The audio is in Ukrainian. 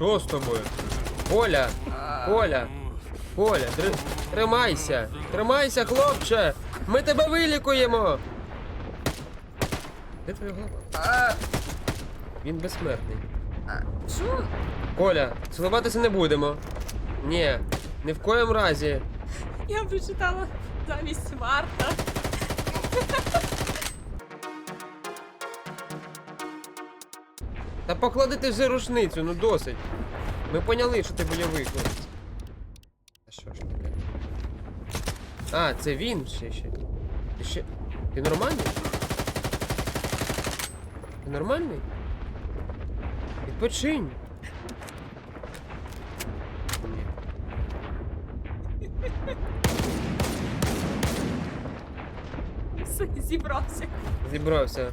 Що з тобою? Коля! Коля! Коля, тр... тримайся! Тримайся, хлопче! Ми тебе вилікуємо! Де твоя голова? Він безсмертний. Що? Коля, цілуватися не будемо. Ні, ні в коєму разі. Я прочитала замість Марта. Та поклади ти вже рушницю, ну досить. Ми поняли, що ти бойовий хлопець. А що ж таке? А, це він ще ще. Ти ще. Ти нормальний? Ти нормальний? Відпочинь. Зібрався. Зібрався.